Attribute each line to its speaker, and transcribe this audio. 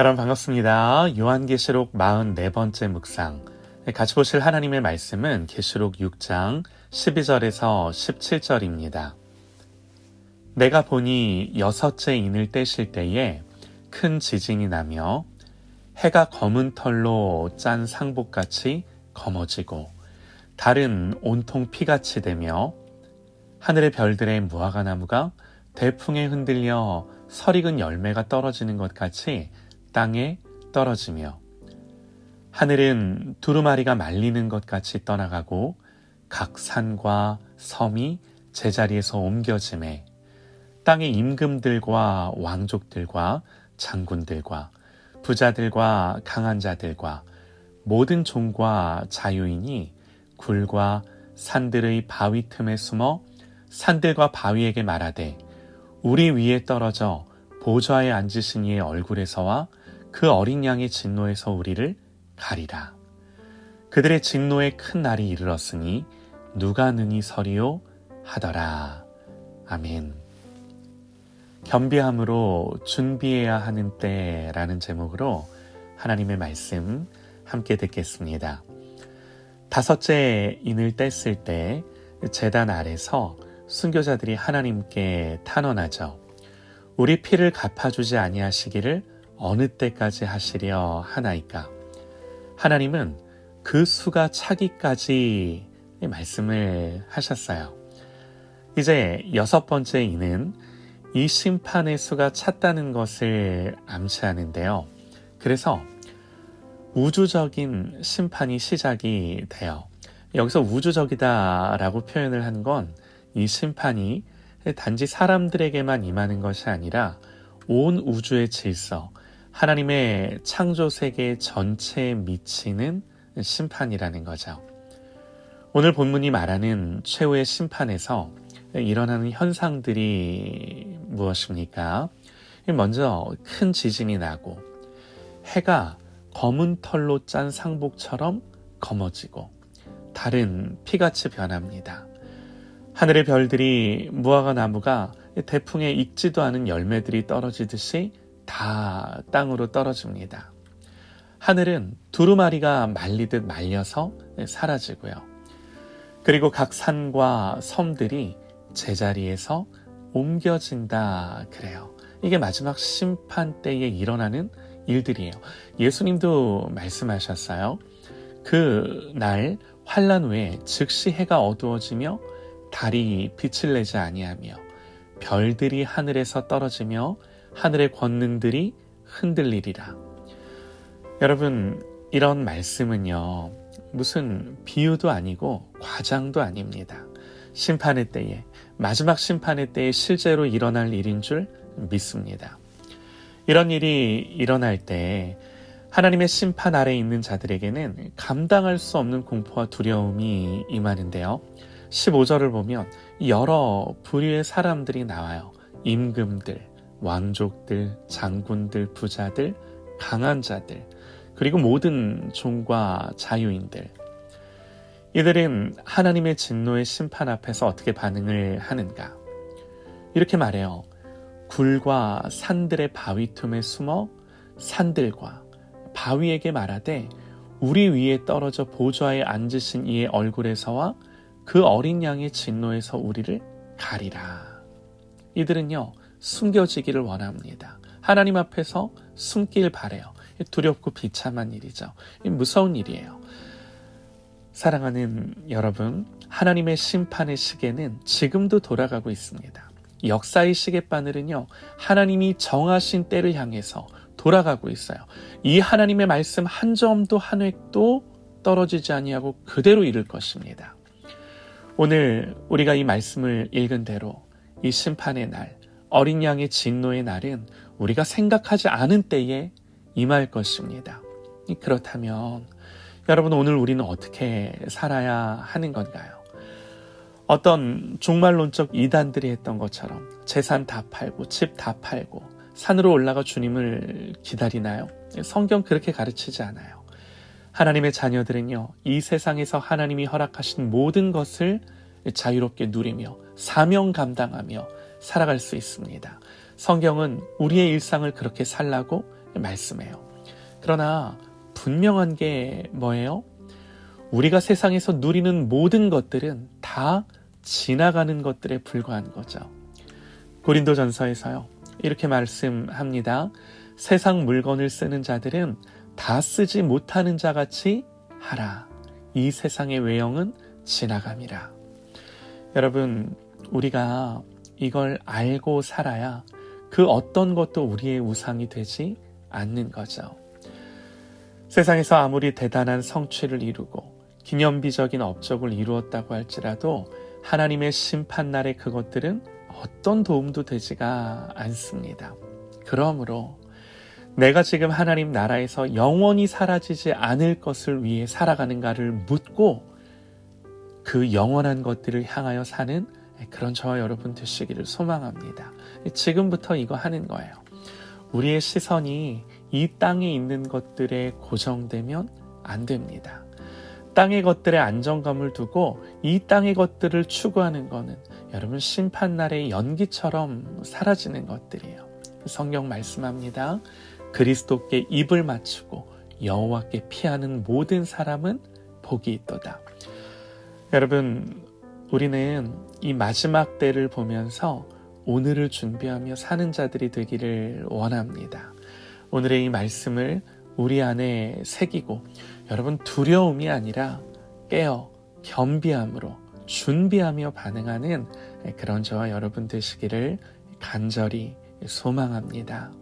Speaker 1: 여러분 반갑습니다. 요한계시록 44번째 묵상. 같이 보실 하나님의 말씀은 계시록 6장 12절에서 17절입니다. 내가 보니 여섯째 인을 떼실 때에 큰 지진이 나며 해가 검은 털로 짠 상복같이 검어지고 달은 온통 피같이 되며 하늘의 별들의 무화과 나무가 대풍에 흔들려 설익은 열매가 떨어지는 것 같이 땅에 떨어지며 하늘은 두루마리가 말리는 것 같이 떠나가고 각 산과 섬이 제자리에서 옮겨짐에 땅의 임금들과 왕족들과 장군들과 부자들과 강한 자들과 모든 종과 자유인이 굴과 산들의 바위 틈에 숨어 산들과 바위에게 말하되 우리 위에 떨어져 보좌에 앉으신 이의 얼굴에서와 그 어린 양의 진노에서 우리를 가리라. 그들의 진노의 큰 날이 이르렀으니 누가 능히 서리요 하더라. 아멘. 겸비함으로 준비해야 하는 때라는 제목으로 하나님의 말씀 함께 듣겠습니다. 다섯째 인을 뗐을 때 재단 아래서 순교자들이 하나님께 탄원하죠. 우리 피를 갚아주지 아니하시기를 어느 때까지 하시려 하나이까. 하나님은 그 수가 차기까지 말씀을 하셨어요. 이제 여섯 번째 이는 이 심판의 수가 찼다는 것을 암시하는데요. 그래서 우주적인 심판이 시작이 돼요. 여기서 우주적이다 라고 표현을 한 건 이 심판이 단지 사람들에게만 임하는 것이 아니라 온 우주의 질서, 하나님의 창조 세계 전체에 미치는 심판이라는 거죠. 오늘 본문이 말하는 최후의 심판에서 일어나는 현상들이 무엇입니까? 먼저 큰 지진이 나고 해가 검은 털로 짠 상복처럼 검어지고 달은 피같이 변합니다. 하늘의 별들이 무화과 나무가 태풍에 익지도 않은 열매들이 떨어지듯이 다 땅으로 떨어집니다. 하늘은 두루마리가 말리듯 말려서 사라지고요. 그리고 각 산과 섬들이 제자리에서 옮겨진다 그래요. 이게 마지막 심판 때에 일어나는 일들이에요. 예수님도 말씀하셨어요. 그 날 환란 후에 즉시 해가 어두워지며 달이 빛을 내지 아니하며 별들이 하늘에서 떨어지며 하늘의 권능들이 흔들리리라. 여러분 이런 말씀은요 무슨 비유도 아니고 과장도 아닙니다. 심판의 때에 마지막 심판의 때에 실제로 일어날 일인 줄 믿습니다. 이런 일이 일어날 때 하나님의 심판 아래 있는 자들에게는 감당할 수 없는 공포와 두려움이 임하는데요. 15절을 보면 여러 부류의 사람들이 나와요. 임금들, 왕족들, 장군들, 부자들, 강한 자들, 그리고 모든 종과 자유인들. 이들은 하나님의 진노의 심판 앞에서 어떻게 반응을 하는가? 이렇게 말해요. 굴과 산들의 바위 틈에 숨어 산들과 바위에게 말하되 우리 위에 떨어져 보좌에 앉으신 이의 얼굴에서와 그 어린 양의 진노에서 우리를 가리라. 이들은요, 숨겨지기를 원합니다. 하나님 앞에서 숨길 바래요. 두렵고 비참한 일이죠. 무서운 일이에요. 사랑하는 여러분, 하나님의 심판의 시계는 지금도 돌아가고 있습니다. 역사의 시계바늘은요, 하나님이 정하신 때를 향해서 돌아가고 있어요. 이 하나님의 말씀 한 점도 한 획도 떨어지지 아니하고 그대로 이룰 것입니다. 오늘 우리가 이 말씀을 읽은 대로 이 심판의 날, 어린 양의 진노의 날은 우리가 생각하지 않은 때에 임할 것입니다. 그렇다면 여러분 오늘 우리는 어떻게 살아야 하는 건가요? 어떤 종말론적 이단들이 했던 것처럼 재산 다 팔고 집 다 팔고 산으로 올라가 주님을 기다리나요? 성경 그렇게 가르치지 않아요. 하나님의 자녀들은요, 이 세상에서 하나님이 허락하신 모든 것을 자유롭게 누리며 사명 감당하며 살아갈 수 있습니다. 성경은 우리의 일상을 그렇게 살라고 말씀해요. 그러나 분명한 게 뭐예요? 우리가 세상에서 누리는 모든 것들은 다 지나가는 것들에 불과한 거죠. 고린도전서에서요. 이렇게 말씀합니다. 세상 물건을 쓰는 자들은 다 쓰지 못하는 자 같이 하라. 이 세상의 외형은 지나감이라. 여러분, 우리가 이걸 알고 살아야 그 어떤 것도 우리의 우상이 되지 않는 거죠. 세상에서 아무리 대단한 성취를 이루고 기념비적인 업적을 이루었다고 할지라도 하나님의 심판날에 그것들은 어떤 도움도 되지가 않습니다. 그러므로 내가 지금 하나님 나라에서 영원히 사라지지 않을 것을 위해 살아가는가를 묻고 그 영원한 것들을 향하여 사는 그런 저와 여러분 되시기를 소망합니다. 지금부터 이거 하는 거예요. 우리의 시선이 이 땅에 있는 것들에 고정되면 안 됩니다. 땅의 것들에 안정감을 두고 이 땅의 것들을 추구하는 것은 여러분 심판날의 연기처럼 사라지는 것들이에요. 성경 말씀합니다. 그리스도께 입을 맞추고 여호와께 피하는 모든 사람은 복이 있도다. 여러분, 우리는 이 마지막 때를 보면서 오늘을 준비하며 사는 자들이 되기를 원합니다. 오늘의 이 말씀을 우리 안에 새기고 여러분 두려움이 아니라 깨어 겸비함으로 준비하며 반응하는 그런 저와 여러분 되시기를 간절히 소망합니다.